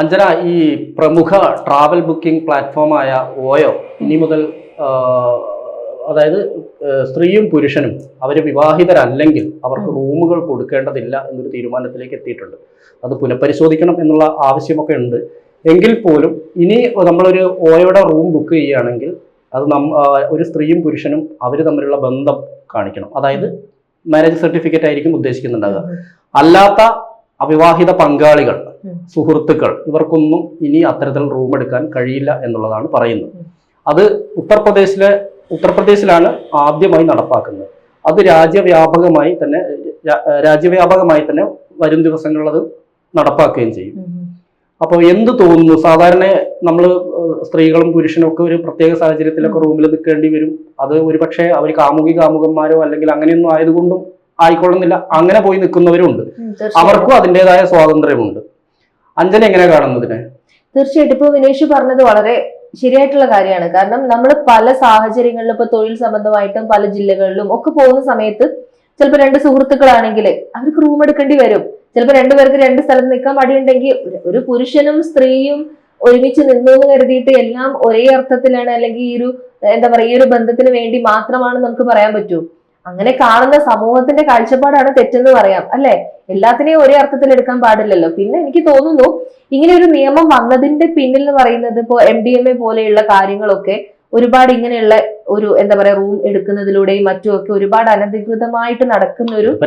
അഞ്ജന ഈ പ്രമുഖ travel booking പ്ലാറ്റ്ഫോമായ OYO ഇനി മുതൽ അതായത് സ്ത്രീയും പുരുഷനും അവർ വിവാഹിതരല്ലെങ്കിൽ അവർക്ക് റൂമുകൾ കൊടുക്കേണ്ടതില്ല എന്നൊരു തീരുമാനത്തിലേക്ക് എത്തിയിട്ടുണ്ട്. അത് പുനഃപരിശോധിക്കണം എന്നുള്ള ആവശ്യമൊക്കെ ഉണ്ട്. എങ്കിൽ പോലും ഇനി നമ്മളൊരു ഓയോയുടെ റൂം ബുക്ക് ചെയ്യുകയാണെങ്കിൽ അത് നം ഒരു സ്ത്രീയും പുരുഷനും അവർ തമ്മിലുള്ള ബന്ധം കാണിക്കണം. അതായത് മാരേജ് സർട്ടിഫിക്കറ്റ് ആയിരിക്കും ഉദ്ദേശിക്കുന്നുണ്ടാകുക അല്ലാത്ത അവിവാഹിത പങ്കാളികൾ. സുഹൃത്തുക്കൾ ഇവർക്കൊന്നും ഇനി അത്തരത്തിൽ റൂം എടുക്കാൻ കഴിയില്ല എന്നുള്ളതാണ് പറയുന്നത്. അത് ഉത്തർപ്രദേശിലെ ഉത്തർപ്രദേശിലാണ് ആദ്യമായി നടപ്പാക്കുന്നത്. അത് രാജ്യവ്യാപകമായി തന്നെ രാജ്യവ്യാപകമായി തന്നെ വരും ദിവസങ്ങളിൽ അത് നടപ്പാക്കുകയും ചെയ്യും. അപ്പോൾ എന്ത് തോന്നുന്നു? സാധാരണ നമ്മൾ സ്ത്രീകളും പുരുഷനും ഒക്കെ ഒരു പ്രത്യേക സാഹചര്യത്തിലൊക്കെ റൂമിൽ നിൽക്കേണ്ടി വരും. അത് ഒരു പക്ഷേ അവർ കാമുകി കാമുകന്മാരോ അല്ലെങ്കിൽ അങ്ങനെയൊന്നും ആയതുകൊണ്ടും ആയിക്കൊള്ളുന്നില്ല. അങ്ങനെ പോയി നിൽക്കുന്നവരുണ്ട്. അവർക്കും അതിന്റെതായ സ്വാതന്ത്ര്യമുണ്ട്. അഞ്ജന എങ്ങനെ കാണുന്നത് തീർച്ചയായിട്ടും. ഇപ്പൊ വിനേഷ് പറഞ്ഞത് വളരെ ശരിയായിട്ടുള്ള കാര്യമാണ്. കാരണം നമ്മൾ പല സാഹചര്യങ്ങളിലും ഇപ്പൊ തൊഴിൽ സംബന്ധമായിട്ടും പല ജില്ലകളിലും ഒക്കെ പോകുന്ന സമയത്ത് ചിലപ്പോൾ രണ്ട് സുഹൃത്തുക്കളാണെങ്കിൽ അവർക്ക് റൂം എടുക്കേണ്ടി വരും. ചിലപ്പോൾ രണ്ടുപേർക്ക് രണ്ട് സ്ഥലത്ത് നിൽക്കാൻ മടിയുണ്ടെങ്കിൽ ഒരു- പുരുഷനും സ്ത്രീയും ഒരുമിച്ച് നിന്നു എന്ന് കരുതിയിട്ട് എല്ലാം ഒരേ അർത്ഥത്തിലാണ് അല്ലെങ്കിൽ ഈ ഒരു എന്താ പറയുക ഈ ഒരു ബന്ധത്തിന് വേണ്ടി മാത്രമാണ് നമുക്ക് പറയാൻ പറ്റൂ. അങ്ങനെ കാണുന്ന സമൂഹത്തിന്റെ കാഴ്ചപ്പാടാണ് തെറ്റെന്ന് പറയാം അല്ലെ? എല്ലാത്തിനെയും ഒരേ അർത്ഥത്തിൽ എടുക്കാൻ പാടില്ലല്ലോ. പിന്നെ എനിക്ക് തോന്നുന്നു ഇങ്ങനെ ഒരു നിയമം വന്നതിന്റെ പിന്നിൽ എന്ന് പറയുന്നത് ഇപ്പോൾ എം ഡി എം എ പോലെയുള്ള കാര്യങ്ങളൊക്കെ ഒരുപാട് ഇങ്ങനെയുള്ള ഒരു എന്താ പറയാ റൂം എടുക്കുന്നതിലൂടെയും മറ്റുമൊക്കെ ഒരുപാട് അനധികൃതമായിട്ട് നടക്കുന്ന ഒരു ഇപ്പൊ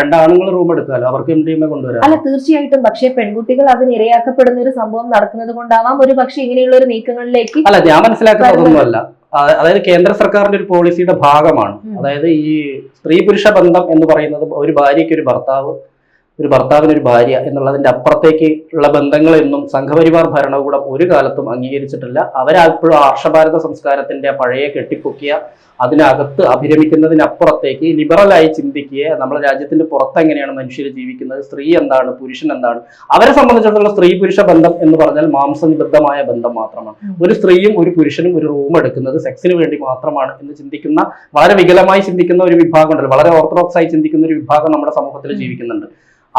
രണ്ടാണുങ്ങൾ റൂം എടുക്കാമല്ലോ അവർക്ക് എം ഡി എം എ കൊണ്ടുവരാം അല്ല തീർച്ചയായിട്ടും. പക്ഷേ പെൺകുട്ടികൾ അതിന് ഇരയാക്കപ്പെടുന്ന ഒരു സംഭവം നടക്കുന്നത് കൊണ്ടാവാം. ഒരു പക്ഷേ ഇങ്ങനെയുള്ള ഒരു നീക്കങ്ങളിലേക്ക് അല്ല ഞാൻ മനസ്സിലാക്കുന്നത് അതൊന്നുമല്ല. ആ- അതായത് കേന്ദ്ര സർക്കാരിന്റെ ഒരു പോളിസിയുടെ ഭാഗമാണ്. അതായത് ഈ സ്ത്രീ പുരുഷ ബന്ധം എന്ന് പറയുന്നത് ഒരു ഭാര്യയ്ക്ക് ഒരു ഭർത്താവ് ഒരു ഭർത്താവിന് ഒരു ഭാര്യ എന്നുള്ളതിന്റെ അപ്പുറത്തേക്ക് ഉള്ള ബന്ധങ്ങളെന്നും സംഘപരിവാർ ഭരണകൂടം ഒരു കാലത്തും അംഗീകരിച്ചിട്ടില്ല. അവരപ്പോഴും ആർഷഭാരത സംസ്കാരത്തിന്റെ പഴയ കെട്ടിപ്പൊക്കിയ അതിനകത്ത് അഭിരമിക്കുന്നതിനപ്പുറത്തേക്ക് ലിബറലായി ചിന്തിക്കുക നമ്മുടെ രാജ്യത്തിന്റെ പുറത്ത് എങ്ങനെയാണ് മനുഷ്യർ ജീവിക്കുന്നത് സ്ത്രീ എന്താണ് പുരുഷൻ എന്താണ് അവരെ സംബന്ധിച്ചിടത്തോളം സ്ത്രീ പുരുഷ ബന്ധം എന്ന് പറഞ്ഞാൽ മാംസനിബദ്ധമായ ബന്ധം മാത്രമാണ്. ഒരു സ്ത്രീയും ഒരു പുരുഷനും ഒരു റൂം എടുക്കുന്നത് സെക്സിന് വേണ്ടി മാത്രമാണ് എന്ന് ചിന്തിക്കുന്ന വളരെ വികലമായി ചിന്തിക്കുന്ന ഒരു വിഭാഗം ഉണ്ടല്ലോ വളരെ ഓർത്തഡോക്സ് ആയി ചിന്തിക്കുന്ന ഒരു വിഭാഗം നമ്മുടെ സമൂഹത്തിൽ ജീവിക്കുന്നുണ്ട്.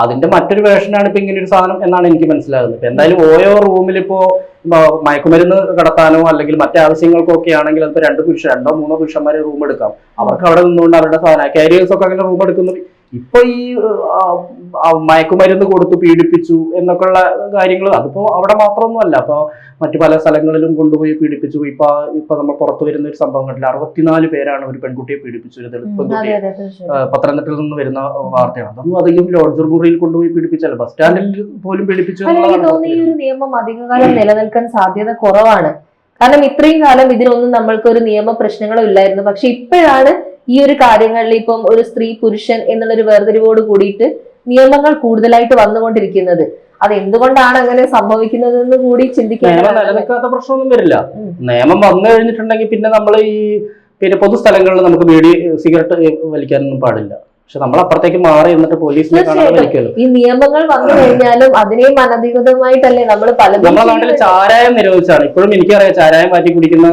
അതിന്റെ മറ്റൊരു വേർഷനാണ് ഇപ്പൊ ഇങ്ങനെ ഒരു സാധനം എന്നാണ് എനിക്ക് മനസ്സിലാകുന്നത്. ഇപ്പൊ എന്തായാലും ഓരോ റൂമിൽ ഇപ്പോ മയക്കുമരുന്ന് കടത്താനോ അല്ലെങ്കിൽ മറ്റു ആവശ്യങ്ങൾക്കോ ഒക്കെ ആണെങ്കിൽ അതിപ്പോ രണ്ട് പുരുഷ രണ്ടോ മൂന്നോ പുരുഷന്മാരെ റൂം എടുക്കാം. അവർക്ക് അവിടെ നിന്നുകൊണ്ട് അവരുടെ സാധനം കാരിയേഴ്സ് ഒക്കെ അങ്ങനെ റൂം എടുക്കുന്നത് ഇപ്പൊ ഈ മയക്കുമരുന്ന് കൊടുത്ത് പീഡിപ്പിച്ചു എന്നൊക്കെയുള്ള കാര്യങ്ങൾ അതിപ്പോ അവിടെ മാത്രമൊന്നുമല്ല. അപ്പൊ മറ്റു പല സ്ഥലങ്ങളിലും കൊണ്ടുപോയി പീഡിപ്പിച്ചു. ഇപ്പൊ ഇപ്പൊ നമ്മൾ പുറത്തു വരുന്ന ഒരു സംഭവം കണ്ടില്ല അറുപത്തിനാല് പേരാണ് ഒരു പെൺകുട്ടിയെ പീഡിപ്പിച്ചു ഒരു ദളിത് പെൺകുട്ടിയെ. പത്തനംതിട്ടയിൽ നിന്ന് വരുന്ന വാർത്തയാണ്. അതൊന്നും അധികം ലോഡ്ജർ മുറിയിൽ കൊണ്ടുപോയി പീഡിപ്പിച്ചല്ല. ബസ് സ്റ്റാൻഡിൽ പോലും പീഡിപ്പിച്ചു അല്ല, എനിക്ക് തോന്നുന്നു ഈ ഒരു നിയമം അധികകാലം നിലനിൽക്കാൻ സാധ്യത കുറവാണ്. കാരണം ഇത്രയും കാലം ഇതിനൊന്നും നമ്മൾക്ക് ഒരു നിയമ പ്രശ്നങ്ങളും ഇല്ലായിരുന്നു. പക്ഷെ ഇപ്പോഴാണ് ഈ ഒരു കാര്യങ്ങളിൽ ഇപ്പം ഒരു സ്ത്രീ പുരുഷൻ എന്നുള്ളൊരു വേർതിരിവോട് കൂടിയിട്ട് നിയമങ്ങൾ കൂടുതലായിട്ട് വന്നുകൊണ്ടിരിക്കുന്നത്. അത് എന്തുകൊണ്ടാണ് അങ്ങനെ സംഭവിക്കുന്നത് എന്ന് കൂടി ചിന്തിക്കാത്ത നിലനിൽക്കാത്ത പ്രശ്നമൊന്നും വരില്ല. നിയമം വന്നു കഴിഞ്ഞിട്ടുണ്ടെങ്കിൽ പിന്നെ നമ്മൾ ഈ പിന്നെ പൊതുസ്ഥലങ്ങളിൽ നമുക്ക് ബീഡി സിഗരറ്റ് വലിക്കാനൊന്നും പാടില്ല. പക്ഷെ നമ്മൾ അപ്പുറത്തേക്ക് മാറി എന്നിട്ട് പോലീസിനെ കാണാതിരിക്കുമല്ലോ. ഈ നിയമങ്ങൾ വന്നു കഴിഞ്ഞാലും അതിനെയും അനധികൃതമായിട്ടല്ലേ നമ്മൾ പല നമ്മുടെ നാട്ടിൽ. ചാരായം നിരോധിച്ചാണ് ഇപ്പോഴും എനിക്കറിയാം ചാരായം മാറ്റി കുടിക്കുന്ന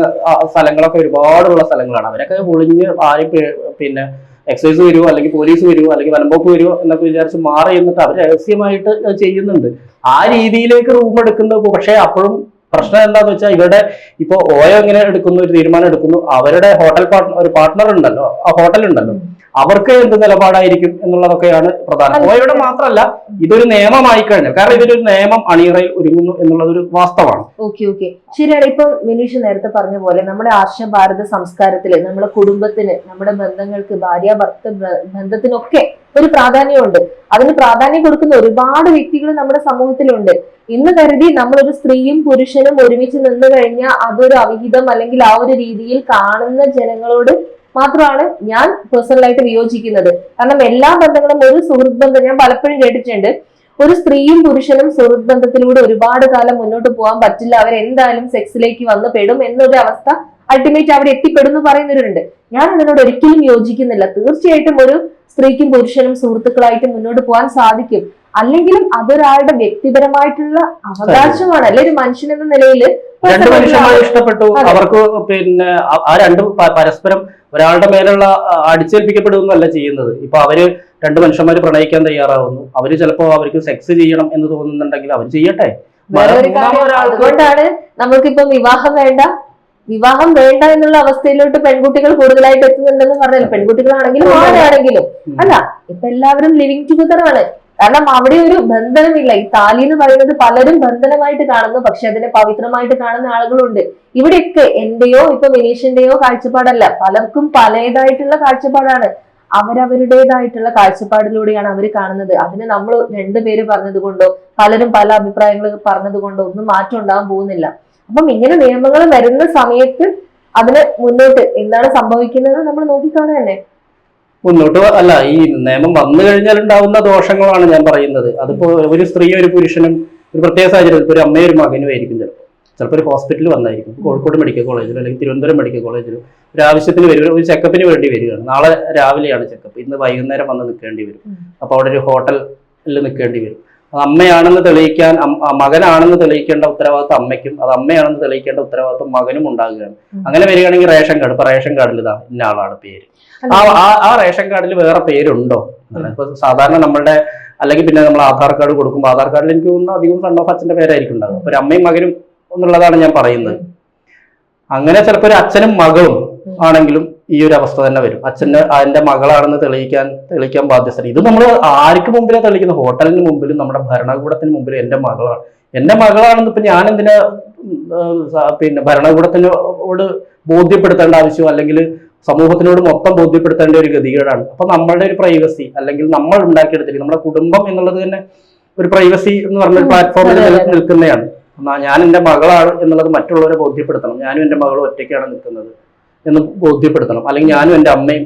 സ്ഥലങ്ങളൊക്കെ ഒരുപാടുള്ള സ്ഥലങ്ങളാണ് അവരൊക്കെ ഒളിഞ്ഞ് ആരും പിന്നെ എക്സൈസ് വരുമോ അല്ലെങ്കിൽ പോലീസ് വരുമോ അല്ലെങ്കിൽ വനംപോക്ക് വരുമോ എന്നൊക്കെ വിചാരിച്ച് മാറി എന്നിട്ട് അവർ രഹസ്യമായിട്ട് ചെയ്യുന്നുണ്ട് ആ രീതിയിലേക്ക് റൂം എടുക്കുന്നത് പക്ഷേ അപ്പോഴും പ്രശ്നം എന്താന്ന് വെച്ചാൽ ഇവരുടെ ഇപ്പൊ ഓയോ ഇങ്ങനെ എടുക്കുന്നു ഒരു തീരുമാനം എടുക്കുന്നു അവരുടെ ഹോട്ടൽ പാർട്ട്ണർ ഒരു പാർട്ട്ണർ ഉണ്ടല്ലോ ആ ഹോട്ടൽ ഉണ്ടല്ലോ. അവർക്ക് എന്ത് നിലപാടായിരിക്കും എന്നുള്ളതൊക്കെയാണ് പ്രധാനം. ഓയോയുടെ മാത്രമല്ല ഇതൊരു നിയമമായി കഴിഞ്ഞാൽ കാരണം ഇതൊരു നിയമം അണിയറയിൽ ഒരുങ്ങുന്നു എന്നുള്ളത് ഒരു വാസ്തവമാണ്. Okay okay. ശരിയാണ് ഇപ്പൊ വിനീഷ് നേരത്തെ പറഞ്ഞ പോലെ നമ്മുടെ ആർഷ ഭാരത സംസ്കാരത്തിൽ നമ്മുടെ കുടുംബത്തിന് നമ്മുടെ ബന്ധങ്ങൾക്ക് ഭാര്യ ഭർത്ത ബന്ധത്തിനൊക്കെ ഒരു പ്രാധാന്യമുണ്ട്. അതിന് പ്രാധാന്യം കൊടുക്കുന്ന ഒരുപാട് വ്യക്തികൾ നമ്മുടെ സമൂഹത്തിലുണ്ട്. ഇന്ന് കരുതി നമ്മളൊരു സ്ത്രീയും പുരുഷനും ഒരുമിച്ച് നിന്ന് കഴിഞ്ഞാൽ അതൊരു അവിഹിതം അല്ലെങ്കിൽ ആ ഒരു രീതിയിൽ കാണുന്ന ജനങ്ങളോട് മാത്രമാണ് ഞാൻ പേഴ്സണലായിട്ട് വിയോജിക്കുന്നത്. കാരണം എല്ലാ ബന്ധങ്ങളും ഒരു സുഹൃത്ത് ബന്ധം ഞാൻ പലപ്പോഴും കേട്ടിട്ടുണ്ട്. ഒരു സ്ത്രീയും പുരുഷനും സുഹൃത്ത് ബന്ധത്തിലൂടെ ഒരുപാട് കാലം മുന്നോട്ട് പോകാൻ പറ്റില്ല. അവരെന്തായാലും സെക്സിലേക്ക് വന്ന് പെടും എന്നൊരു അവസ്ഥ അൾട്ടിമേറ്റ് അവിടെ എത്തിപ്പെടുന്നു പറയുന്നവരുണ്ട്. ഞാൻ അതിനോട് ഒരിക്കലും യോജിക്കുന്നില്ല. തീർച്ചയായിട്ടും ഒരു സ്ത്രീക്കും പുരുഷനും സുഹൃത്തുക്കളായിട്ട് മുന്നോട്ട് പോകാൻ സാധിക്കും. അല്ലെങ്കിലും അതൊരാളുടെ വ്യക്തിപരമായിട്ടുള്ള അവകാശമാണ്. അല്ലെ ഒരു മനുഷ്യൻ എന്ന നിലയിൽ രണ്ട് മനുഷ്യന്മാരെ ഇഷ്ടപ്പെട്ടു. അവർക്ക് പിന്നെ ആ- രണ്ടും പരസ്പരം ഒരാളുടെ മേലുള്ള ആ, അടിച്ചേൽപ്പിക്കപ്പെടുന്നല്ല ചെയ്യുന്നത്. ഇപ്പൊ അവർ രണ്ട് മനുഷ്യന്മാർ പ്രണയിക്കാൻ തയ്യാറാവുന്നു. അവർ ചിലപ്പോ അവർക്ക് സെക്സ് ചെയ്യണം എന്ന് തോന്നുന്നുണ്ടെങ്കിൽ അവർ ചെയ്യട്ടെ. അതുകൊണ്ടാണ് നമുക്കിപ്പം വിവാഹം വേണ്ട. വിവാഹം വേണ്ട എന്നുള്ള അവസ്ഥയിലോട്ട് പെൺകുട്ടികൾ കൂടുതലായിട്ട് എത്തുന്നുണ്ടെന്ന് പറഞ്ഞാലും പെൺകുട്ടികളാണെങ്കിലും ആരാണെങ്കിലും. അല്ല ഇപ്പൊ എല്ലാവരും ലിവിങ് ടുഗദർ ആണ്. കാരണം അവിടെ ഒരു ബന്ധനമില്ല ഈ താലി എന്ന് പറയുന്നത് പലരും ബന്ധനമായിട്ട് കാണുന്നു. പക്ഷെ അതിനെ പവിത്രമായിട്ട് കാണുന്ന ആളുകളുണ്ട്. ഇവിടെയൊക്കെ എന്റെയോ ഇപ്പൊ മിനീഷിന്റെയോ കാഴ്ചപ്പാടല്ല. പലർക്കും പലതായിട്ടുള്ള കാഴ്ചപ്പാടാണ്. അവരവരുടേതായിട്ടുള്ള കാഴ്ചപ്പാടിലൂടെയാണ് അവർ കാണുന്നത്. അതിന് നമ്മൾ രണ്ടുപേര് പറഞ്ഞത് കൊണ്ടോ പലരും പല അഭിപ്രായങ്ങൾ പറഞ്ഞത് കൊണ്ടോ ഒന്നും മാറ്റം ഉണ്ടാകാൻ പോകുന്നില്ല. അപ്പം ഇങ്ങനെ നിയമങ്ങൾ വരുന്ന സമയത്ത് അതിന് മുന്നോട്ട് എന്താണ് സംഭവിക്കുന്നത് നമ്മൾ നോക്കിക്കാണുക തന്നെ മുന്നോട്ട് അല്ല ഈ നിയമം വന്നു കഴിഞ്ഞാൽ ഉണ്ടാവുന്ന ദോഷങ്ങളാണ് ഞാൻ പറയുന്നത്. അതിപ്പോ ഒരു സ്ത്രീയും ഒരു പുരുഷനും ഒരു പ്രത്യേക സാഹചര്യത്തിൽ ഇപ്പൊ ഒരു അമ്മയും ഒരു മകനും ആയിരിക്കും ചിലപ്പോൾ ചിലപ്പോൾ ഒരു ഹോസ്പിറ്റലിൽ വന്നായിരിക്കും. കോഴിക്കോട് മെഡിക്കൽ കോളേജിലോ അല്ലെങ്കിൽ തിരുവനന്തപുരം മെഡിക്കൽ കോളേജിലോ ഒരു ആവശ്യത്തിന് വരിക ഒരു ചെക്കപ്പിന് വേണ്ടി വരികയാണ്. നാളെ രാവിലെയാണ് ചെക്കപ്പ്. ഇന്ന് വൈകുന്നേരം വന്ന് നിൽക്കേണ്ടി വരും. അപ്പോൾ അവിടെ ഒരു ഹോട്ടലിൽ നിൽക്കേണ്ടി വരും. അമ്മയാണെന്ന് തെളിയിക്കാൻ മകനാണെന്ന് തെളിയിക്കേണ്ട ഉത്തരവാദിത്വം അമ്മയ്ക്കും അത് അമ്മയാണെന്ന് തെളിയിക്കേണ്ട ഉത്തരവാദിത്വം മകനും ഉണ്ടാകുകയാണ്. അങ്ങനെ വരികയാണെങ്കിൽ റേഷൻ കാർഡ് ഇപ്പൊ റേഷൻ കാർഡിൽ ഇതാ ഇന്ന ആളാണ് പേര്. ആ ആ- റേഷൻ കാർഡിൽ വേറെ പേരുണ്ടോ? ഇപ്പൊ സാധാരണ നമ്മളുടെ അല്ലെങ്കിൽ പിന്നെ നമ്മൾ ആധാർ കാർഡ് കൊടുക്കുമ്പോൾ ആധാർ കാർഡിൽ എനിക്ക് തോന്നുന്നു അധികം സൺ ഓഫ് അച്ഛന്റെ പേരായിരിക്കും ഉണ്ടാകും അപ്പൊ ഒരു അമ്മയും മകനും എന്നുള്ളതാണ് ഞാൻ പറയുന്നത്. അങ്ങനെ ചിലപ്പോൾ ഒരു അച്ഛനും മകളും ആണെങ്കിലും ഈ ഒരു അവസ്ഥ തന്നെ വരും. അച്ഛന്റെ അതിന്റെ മകളാണെന്ന് തെളിയിക്കാൻ തെളിയിക്കാൻ ബാധ്യസ്ഥ ഇത് നമ്മൾ ആർക്ക് മുമ്പിലെ തെളിയിക്കുന്നത്? ഹോട്ടലിന് മുമ്പിലും നമ്മുടെ ഭരണകൂടത്തിന് മുമ്പിലും എന്റെ മകളാണ്. എന്റെ മകളാണെന്ന് ഇപ്പൊ ഞാൻ എന്തിനാ പിന്നെ ഭരണകൂടത്തിനോട് ബോധ്യപ്പെടുത്തേണ്ട ആവശ്യം അല്ലെങ്കിൽ സമൂഹത്തിനോട് മൊത്തം ബോധ്യപ്പെടുത്തേണ്ട ഒരു ഗതികേടാണ്. അപ്പൊ നമ്മളുടെ ഒരു പ്രൈവസി അല്ലെങ്കിൽ നമ്മൾ ഉണ്ടാക്കിയെടുത്തിരിക്കും നമ്മുടെ കുടുംബം എന്നുള്ളത് തന്നെ ഒരു പ്രൈവസി എന്ന് പറഞ്ഞ ഒരു പ്ലാറ്റ്ഫോമിൽ. നിൽക്കുന്നതാണ്. ഞാൻ എന്റെ മകളാണ് എന്നുള്ളത് മറ്റുള്ളവരെ ബോധ്യപ്പെടുത്തണം. ഞാനും എന്റെ മകളും ഒറ്റയ്ക്കാണ് നിൽക്കുന്നത്. എന്ന് ബോധ്യപ്പെടുത്തണം. അല്ലെങ്കിൽ ഞാനും എന്റെ അമ്മയും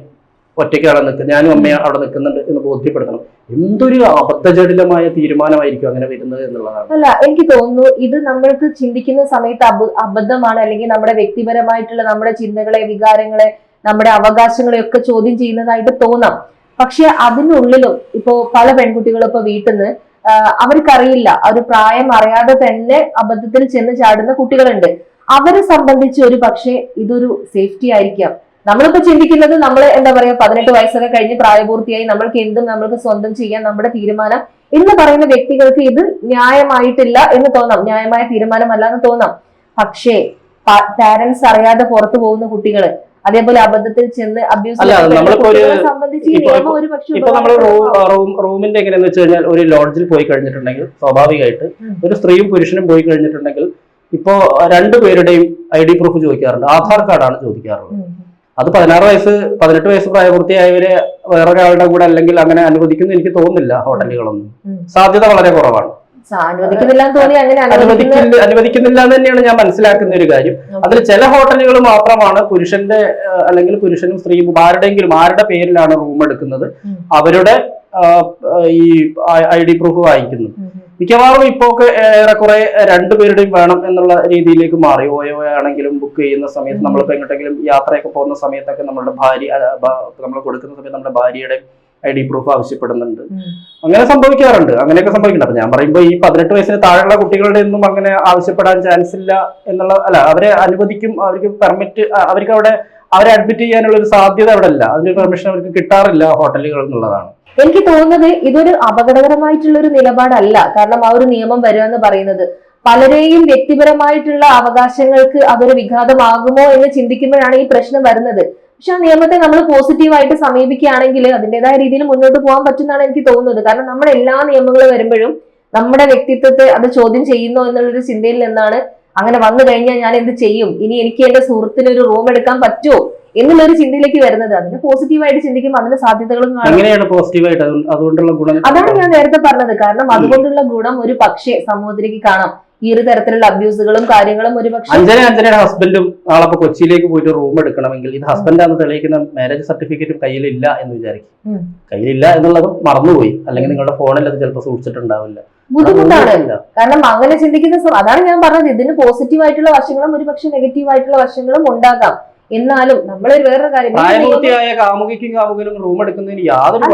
ഒറ്റയ്ക്ക് അവിടെ നിൽക്കുന്നത് ഞാനും അമ്മയും അവിടെ നിൽക്കുന്നുണ്ട് എന്ന് ബോധ്യപ്പെടുത്തണം. എന്തൊരു അബദ്ധജടിലമായ തീരുമാനമായിരിക്കും അങ്ങനെ വരുന്നത് എന്നുള്ളതാണ്. അല്ല എനിക്ക് തോന്നുന്നു ഇത് നമ്മൾക്ക് ചിന്തിക്കുന്ന സമയത്ത് അബദ്ധമാണ് അല്ലെങ്കിൽ നമ്മുടെ വ്യക്തിപരമായിട്ടുള്ള നമ്മുടെ ചിന്തകളെ വികാരങ്ങളെ നമ്മുടെ അവകാശങ്ങളെ ഒക്കെ ചോദ്യം ചെയ്യുന്നതായിട്ട് തോന്നാം. പക്ഷെ അതിനുള്ളിലും ഇപ്പോ പല പെൺകുട്ടികളും ഇപ്പൊ വീട്ടിൽ നിന്ന് അവർക്കറിയില്ല. ഒരു പ്രായം അറിയാതെ തന്നെ അബദ്ധത്തിൽ ചെന്ന് ചാടുന്ന കുട്ടികളുണ്ട്. അവരെ സംബന്ധിച്ച് ഒരു പക്ഷേ ഇതൊരു സേഫ്റ്റി ആയിരിക്കാം. നമ്മളിപ്പോ ചിന്തിക്കുന്നത് നമ്മൾ എന്താ പറയാ പതിനെട്ട് വയസ്സൊക്കെ കഴിഞ്ഞ് പ്രായപൂർത്തിയായി നമ്മൾക്ക് എന്തും നമ്മൾക്ക് സ്വന്തം ചെയ്യാൻ നമ്മുടെ തീരുമാനം എന്ന് പറയുന്ന വ്യക്തികൾക്ക് ഇത് ന്യായമായിട്ടില്ല എന്ന് തോന്നാം. ന്യായമായ തീരുമാനമല്ല എന്ന് തോന്നാം. പക്ഷേ പാരന്റ്സ് അറിയാതെ പുറത്തു പോകുന്ന കുട്ടികൾ അതേപോലെ അബദ്ധത്തിൽ ചെന്ന് സംബന്ധിച്ച് റൂമിന്റെ എങ്ങനെയാന്ന് വെച്ച് കഴിഞ്ഞാൽ ഒരു ലോഡ്ജിൽ പോയി കഴിഞ്ഞിട്ടുണ്ടെങ്കിൽ സ്വാഭാവികമായിട്ട് ഒരു സ്ത്രീയും പുരുഷനും പോയി കഴിഞ്ഞിട്ടുണ്ടെങ്കിൽ ഇപ്പോ രണ്ടുപേരുടെയും ഐ ഡി പ്രൂഫ് ചോദിക്കാറുണ്ട്. ആധാർ കാർഡാണ് ചോദിക്കാറുള്ളത്. അത് പതിനാറ് വയസ്സ് പതിനെട്ട് വയസ്സ് പ്രായപൂർത്തിയായവരെ വേറൊരാളുടെ കൂടെ അല്ലെങ്കിൽ അങ്ങനെ അനുവദിക്കുന്നു എനിക്ക് തോന്നുന്നില്ല ഹോട്ടലുകളൊന്നും. സാധ്യത വളരെ കുറവാണ്. അനുവദിക്കുന്നില്ല എന്ന് തന്നെയാണ് ഞാൻ മനസ്സിലാക്കുന്ന ഒരു കാര്യം. അതിൽ ചില ഹോട്ടലുകൾ മാത്രമാണ് പുരുഷന്റെ അല്ലെങ്കിൽ പുരുഷനും സ്ത്രീയും ആരുടെയെങ്കിലും ആരുടെ പേരിലാണ് റൂം എടുക്കുന്നത്? അവരുടെ ഈ ഐ ഡി പ്രൂഫ് വാങ്ങിക്കുന്നത്. മിക്കവാറും ഇപ്പോ ഒക്കെ ഏറെക്കുറെ രണ്ടുപേരുടെയും വേണം എന്നുള്ള രീതിയിലേക്ക് മാറി. ഓയോ ആണെങ്കിലും ബുക്ക് ചെയ്യുന്ന സമയത്ത് നമ്മൾ നമ്മളിപ്പോ എങ്ങോട്ടെങ്കിലും യാത്രയൊക്കെ പോകുന്ന സമയത്തൊക്കെ നമ്മുടെ ഭാര്യ നമ്മൾ കൊടുക്കുന്ന സമയത്ത് നമ്മുടെ ഭാര്യയുടെ ഐ ഡി പ്രൂഫ് ആവശ്യപ്പെടുന്നുണ്ട്. അങ്ങനെ സംഭവിക്കാറുണ്ട്. അങ്ങനെയൊക്കെ സംഭവിക്കുന്നുണ്ട്. അപ്പൊ ഞാൻ പറയുമ്പോൾ ഈ പതിനെട്ട് വയസ്സിന് താഴെയുള്ള കുട്ടികളുടെ ഒന്നും അങ്ങനെ ആവശ്യപ്പെടാൻ ചാൻസ് ഇല്ല എന്നുള്ള അല്ല അവരെ അനുവദിക്കും അവർക്ക് പെർമിറ്റ് അവർക്ക് അവിടെ അവരെ അഡ്മിറ്റ് ചെയ്യാനുള്ള ഒരു സാധ്യത അവിടെ ഇല്ല അതിന് പെർമിഷൻ അവർക്ക് കിട്ടാറില്ല ഹോട്ടലുകൾ എന്നുള്ളതാണ്. എനിക്ക് തോന്നുന്നത് ഇതൊരു അപകടകരമായിട്ടുള്ള ഒരു നിലപാടല്ല. കാരണം ആ ഒരു നിയമം വരിക എന്ന് പറയുന്നത്. പലരെയും വ്യക്തിപരമായിട്ടുള്ള അവകാശങ്ങൾക്ക് അതൊരു വിഘാതമാകുമോ എന്ന് ചിന്തിക്കുമ്പോഴാണ് ഈ പ്രശ്നം വരുന്നത്. പക്ഷെ ആ നിയമത്തെ നമ്മൾ പോസിറ്റീവായിട്ട് സമീപിക്കുകയാണെങ്കിൽ അതിന്റെതായ രീതിയിൽ മുന്നോട്ട് പോകാൻ പറ്റുന്നതാണ് എനിക്ക് തോന്നുന്നത്. കാരണം നമ്മുടെ എല്ലാ നിയമങ്ങളും വരുമ്പോഴും നമ്മുടെ വ്യക്തിത്വത്തെ അത് ചോദ്യം ചെയ്യുന്നു എന്നുള്ളൊരു ചിന്തയിൽ നിന്നാണ് അങ്ങനെ വന്നു കഴിഞ്ഞാൽ ഞാൻ എന്ത് ചെയ്യും? ഇനി എനിക്ക് എന്റെ സുഹൃത്തിന് ഒരു റൂം എടുക്കാൻ പറ്റുമോ? എന്നുള്ളൊരു ചിന്തയിലേക്ക് വരുന്നത്. അതിന് പോസിറ്റീവായിട്ട് ചിന്തിക്കുമ്പോൾ അതിന് സാധ്യതകളും എങ്ങനെയാണ് പോസിറ്റീവായിട്ട് അതുകൊണ്ടുള്ള ഗുണം അതാണ് ഞാൻ നേരത്തെ പറഞ്ഞത്. കാരണം അതുകൊണ്ടുള്ള ഗുണം ഒരു പക്ഷേ സമൂഹത്തിലേക്ക് കാണാം. ഈ ഒരു തരത്തിലുള്ള അബ്യൂസുകളും കാര്യങ്ങളും ഒരു പക്ഷേ അഞ്ജന അഞ്ജനയുടെ ഹസ്ബൻഡും നാളെ കൊച്ചിയിലേക്ക് പോയിട്ട് റൂം എടുക്കണമെങ്കിൽ ഇത് ഹസ്ബൻഡാന്ന് തെളിയിക്കുന്ന മാരേജ് സർട്ടിഫിക്കറ്റും കയ്യിലില്ല എന്ന് വിചാരിക്കും. കയ്യിലില്ല എന്നുള്ളത് മറന്നുപോയി. അല്ലെങ്കിൽ നിങ്ങളുടെ ഫോണിൽ അത് ചിലപ്പോൾ സൂക്ഷിച്ചിട്ടുണ്ടാവില്ല. ബുദ്ധിമുട്ടാണ്. കാരണം അങ്ങനെ ചിന്തിക്കുന്ന അതാണ് ഞാൻ പറഞ്ഞത്. ഇതിന് പോസിറ്റീവ് ആയിട്ടുള്ള വശങ്ങളും ഒരു പക്ഷെ നെഗറ്റീവ് ആയിട്ടുള്ള വശങ്ങളും ഉണ്ടാകാം. എന്നാലും നമ്മൾ വേറൊരു കാര്യം പ്രായപൂർത്തിയായ കാമുകിക്കും കാമുകനും റൂം എടുക്കുന്നതിന് യാതൊരു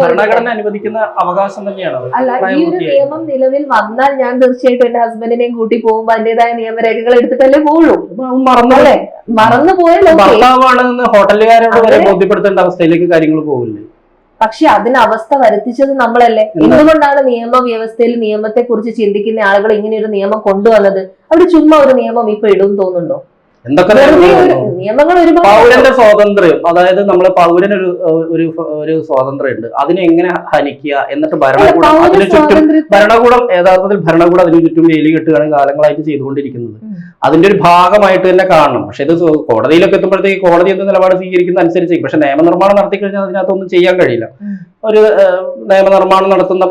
ഭരണഘടന അനുവദിക്കുന്ന അവകാശം തന്നെയാണ് അല്ല ഈ ഒരു നിയമം നിലവിൽ വന്നാൽ ഞാൻ തീർച്ചയായിട്ടും എന്റെ ഹസ്ബൻഡിനെയും കൂട്ടി പോകുമ്പോൾ അതിന്റേതായ നിയമരേഖകൾ എടുത്തിട്ടല്ലേ പോകുള്ളൂ മറന്നല്ലേ മറന്നു പോയല്ലോ ഭർത്താവാണെന്ന് ഹോട്ടലുകാരോട് വരെ ബോധ്യപ്പെടുത്തേണ്ട അവസ്ഥയിലേക്ക് കാര്യങ്ങൾ പോകില്ലേ പക്ഷെ അതിന് അവസ്ഥ വരുത്തിച്ചത് നമ്മളല്ലേ? എന്തുകൊണ്ടാണ് നിയമ വ്യവസ്ഥയിൽ നിയമത്തെ കുറിച്ച് ചിന്തിക്കുന്ന ആളുകൾ ഇങ്ങനെ ഒരു നിയമം കൊണ്ടുവന്നത്? അവിടെ ചുമ്മാ ഒരു നിയമം ഇപ്പൊ ഇടും തോന്നുന്നുണ്ടോ? എന്തൊക്കെ പൗരന്റെ സ്വാതന്ത്ര്യം അതായത് നമ്മളെ പൗരനൊരു ഏഹ്, ഒരു ഒരു സ്വാതന്ത്ര്യം ഉണ്ട് അതിനെ എങ്ങനെ ഹനിക്കുക എന്നിട്ട് ഭരണകൂടം അതിന് ചുറ്റും ഭരണകൂടം യഥാർത്ഥത്തിൽ ഭരണകൂടം അതിന് ചുറ്റും വേലി കെട്ടുകയാണ് കാലങ്ങളായിട്ട് ചെയ്തുകൊണ്ടിരിക്കുന്നത്. അതിന്റെ ഒരു ഭാഗമായിട്ട് തന്നെ കാണണം. പക്ഷെ ഇത് കോടതിയിലൊക്കെ എത്തുമ്പോഴത്തേക്ക് കോടതി എന്ത് നിലപാട് സ്വീകരിക്കുന്ന അനുസരിച്ച് പക്ഷെ നിയമനിർമ്മാണം നടത്തി കഴിഞ്ഞാൽ അതിനകത്തൊന്നും ചെയ്യാൻ കഴിയില്ല. ഒരു നിയമനിർമ്മാണം നടത്തുന്ന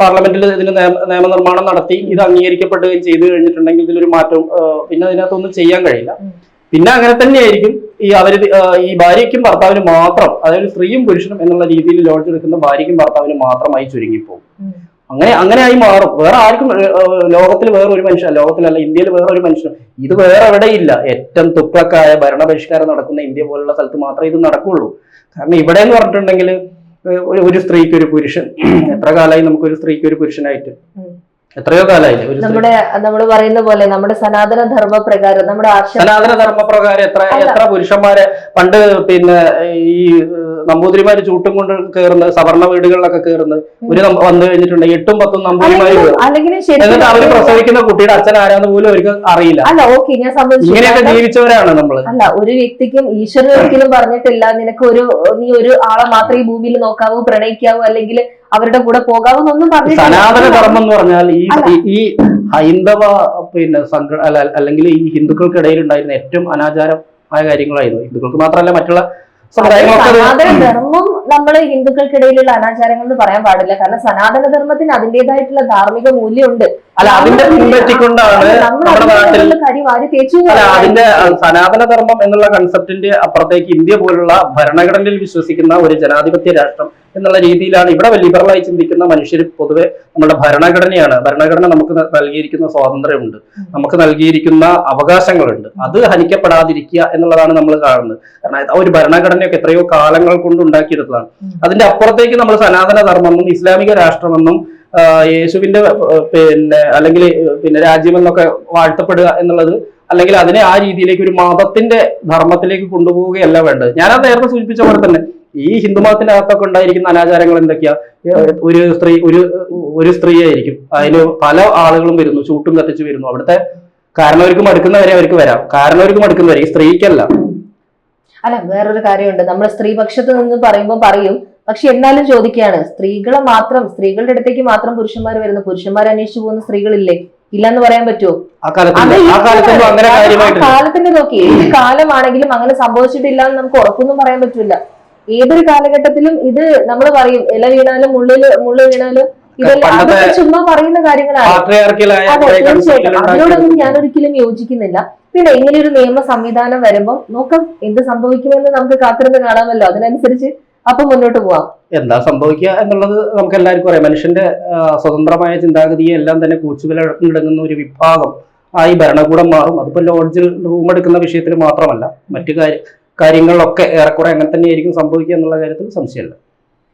പാർലമെന്റിൽ ഇതിന് നിയമനിർമ്മാണം നടത്തി ഇത് അംഗീകരിക്കപ്പെടുകയും ചെയ്തു കഴിഞ്ഞിട്ടുണ്ടെങ്കിൽ ഇതിലൊരു മാറ്റം പിന്നെ അതിനകത്തൊന്നും ചെയ്യാൻ കഴിയില്ല. പിന്നെ അങ്ങനെ തന്നെയായിരിക്കും ഈ അവർ ഈ ഭാര്യയ്ക്കും ഭർത്താവിനും മാത്രം അതായത് സ്ത്രീയും പുരുഷനും എന്നുള്ള രീതിയിൽ ലോഡ്ജ് എടുക്കുന്ന ഭാര്യയ്ക്കും ഭർത്താവിനും മാത്രമായി ചുരുങ്ങിപ്പോകും. അങ്ങനെ അങ്ങനെയായി മാറും. വേറെ ആർക്കും ലോകത്തിൽ വേറെ ഒരു മനുഷ്യൻ ലോകത്തിലല്ല ഇന്ത്യയിൽ വേറെ ഒരു മനുഷ്യൻ ഇത് വേറെ എവിടെയില്ല ഏറ്റവും തുപ്പക്കായ ഭരണപരിഷ്കാരം നടക്കുന്ന ഇന്ത്യ പോലുള്ള സ്ഥലത്ത് മാത്രമേ ഇത് നടക്കുള്ളൂ. കാരണം ഇവിടെ എന്ന് പറഞ്ഞിട്ടുണ്ടെങ്കിൽ ഒരു സ്ത്രീക്ക് ഒരു പുരുഷൻ എത്ര കാലമായി നമുക്ക് ഒരു സ്ത്രീക്ക് ഒരു പുരുഷനായിട്ട്. എത്രയോ കാലമായില്ലേ നമ്മുടെ നമ്മൾ പറയുന്ന പോലെ നമ്മുടെ സനാതന ധർമ്മ പ്രകാരം നമ്മുടെ സനാതന ധർമ്മ പ്രകാരം എത്ര എത്ര പുരുഷന്മാരെ പണ്ട് പിന്നെ ഈ നമ്പൂതിരിമാര് ചൂട്ടും കൊണ്ട് കയറുന്നത് സവർണ വീടുകളിലൊക്കെ കയറുന്നത് ഒരു വന്നു കഴിഞ്ഞിട്ടുണ്ട് എട്ടും പത്തും നമ്പൂതിരിമാര് എന്നിട്ട് അവർ പ്രസവിക്കുന്ന കുട്ടിയുടെ അച്ഛൻ ആരാന്ന് പോലും അവർക്ക് അറിയില്ല. അല്ല ഓക്കെ ഞാൻ ഇങ്ങനെയൊക്കെ ജീവിച്ചവരാണ് നമ്മൾ അല്ല ഒരു വ്യക്തിക്കും ഈശ്വരൻ ഒരിക്കലും പറഞ്ഞിട്ടില്ല. നിനക്ക് ഒരു നീ ഒരു ആളെ മാത്രം ഈ ഭൂമിയിൽ നോക്കാവൂ പ്രണയിക്കാവൂ അല്ലെങ്കിൽ അവരുടെ കൂടെ പോകാവുന്നൊന്നും പറഞ്ഞു സനാതന ധർമ്മം എന്ന് പറഞ്ഞാൽ ഈ ഈ- ഹൈന്ദവ പിന്നെ സംഘ അല്ലെങ്കിൽ ഈ ഹിന്ദുക്കൾക്കിടയിൽ ഉണ്ടായിരുന്ന ഏറ്റവും അനാചാരമായ കാര്യങ്ങളായിരുന്നു. ഹിന്ദുക്കൾക്ക് മാത്രമല്ല മറ്റുള്ള സനാതനധർമ്മം നമ്മൾ ഹിന്ദുക്കൾക്കിടയിലുള്ള അനാചാരങ്ങൾ എന്ന് പറയാൻ പാടില്ല. കാരണം സനാതന ധർമ്മത്തിന് അതിന്റേതായിട്ടുള്ള ധാർമ്മിക മൂല്യമുണ്ട്. അല്ല അതിന്റെ പിൻപറ്റിക്കൊണ്ടാണ് അതിന്റെ സനാതന ധർമ്മം എന്നുള്ള കൺസെപ്റ്റിന്റെ അപ്പുറത്തേക്ക് ഇന്ത്യ പോലുള്ള ഭരണഘടനയിൽ വിശ്വസിക്കുന്ന ഒരു ജനാധിപത്യ രാഷ്ട്രം എന്നുള്ള രീതിയിലാണ് ഇവിടെ ലിബറലായി ചിന്തിക്കുന്ന മനുഷ്യർ പൊതുവെ നമ്മുടെ ഭരണഘടനയാണ്. ഭരണഘടന നമുക്ക് നൽകിയിരിക്കുന്ന സ്വാതന്ത്ര്യമുണ്ട്. നമുക്ക് നൽകിയിരിക്കുന്ന അവകാശങ്ങളുണ്ട്. അത് ഹനിക്കപ്പെടാതിരിക്കുക എന്നുള്ളതാണ് നമ്മൾ കാണുന്നത്. കാരണം ഒരു ഭരണഘടനയൊക്കെ എത്രയോ കാലങ്ങൾ കൊണ്ട് ഉണ്ടാക്കിയെടുത്തതാണ്. അതിന്റെ അപ്പുറത്തേക്ക് നമ്മൾ സനാതന ധർമ്മമെന്നും ഇസ്ലാമിക രാഷ്ട്രമെന്നും യേശുവിന്റെ പിന്നെ അല്ലെങ്കിൽ പിന്നെ രാജ്യമെന്നൊക്കെ വാഴ്ത്തപ്പെടുക എന്നുള്ളത് അല്ലെങ്കിൽ അതിനെ ആ രീതിയിലേക്ക് ഒരു മതത്തിന്റെ ധർമ്മത്തിലേക്ക് കൊണ്ടുപോവുകയല്ല വേണ്ടത്. ഞാനത് നേരത്തെ സൂചിപ്പിച്ച പോലെ തന്നെ ഈ ഹിന്ദുമതത്തിന്റെ അകത്തൊക്കെ ഉണ്ടായിരിക്കുന്ന അനാചാരങ്ങൾ എന്തൊക്കെയാ? ഒരു സ്ത്രീ ഒരു ഒരു സ്ത്രീയായിരിക്കും. അതിന് പല ആളുകളും വരുന്നു ചൂട്ടും കത്തിച്ച് വരുന്നു. അവിടുത്തെ കാരണവർക്ക് മടുക്കുന്നവരെ അവർക്ക് വരാം. കാരണവർക്കും മടുക്കുന്നവരെ ഈ സ്ത്രീക്കല്ല. അല്ല വേറൊരു കാര്യമുണ്ട്. നമ്മൾ സ്ത്രീപക്ഷത്ത് നിന്ന് പറയുമ്പോൾ പറയും. പക്ഷെ എന്നാലും ചോദിക്കുകയാണ് സ്ത്രീകളെ മാത്രം സ്ത്രീകളുടെ അടുത്തേക്ക് മാത്രം പുരുഷന്മാർ വരുന്നു പുരുഷന്മാർ അന്വേഷിച്ചു പോകുന്ന സ്ത്രീകളില്ലേ? ഇല്ലെന്ന് പറയാൻ പറ്റുമോ കാലത്തിന്റെ നോക്കി. ഏത് കാലമാണെങ്കിലും അങ്ങനെ സംഭവിച്ചിട്ടില്ല എന്ന് നമുക്ക് ഉറപ്പൊന്നും പറയാൻ പറ്റില്ല. ഏതൊരു കാലഘട്ടത്തിലും ഇത് നമ്മൾ പറയും. ഇല വീണാലും മുള്ളിൽ മുള്ളു വീണാലും ഇതെല്ലാം ചുമ്മാ പറയുന്ന കാര്യങ്ങളാണ്. അതെ തീർച്ചയായിട്ടും. അതിനോടൊന്നും ഞാൻ ഒരിക്കലും യോജിക്കുന്നില്ല. പിന്നെ ഇങ്ങനെ ഒരു നിയമ സംവിധാനം വരുമ്പോൾ നോക്കാം എന്ത് സംഭവിക്കുമെന്ന് നമുക്ക് കാത്തിരുന്ന് കാണാമല്ലോ. അതിനനുസരിച്ച് അപ്പൊ മുന്നോട്ട് പോവാം. എന്താ സംഭവിക്കുക എന്നുള്ളത് നമുക്ക് എല്ലാവർക്കും അറിയാം. മനുഷ്യന്റെ സ്വതന്ത്രമായ ചിന്താഗതിയെ എല്ലാം തന്നെ കൂച്ചുവിലടങ്ങുന്ന ഒരു വിഭാഗം ആയി ഭരണകൂടം മാറും. അതിപ്പോ ലോഡ്ജിൽ റൂം എടുക്കുന്ന വിഷയത്തിൽ മാത്രമല്ല മറ്റു കാര്യ കാര്യങ്ങളിലൊക്കെ ഏറെക്കുറെ അങ്ങനെ തന്നെയായിരിക്കും സംഭവിക്കുക എന്നുള്ള കാര്യത്തിൽ സംശയമില്ല.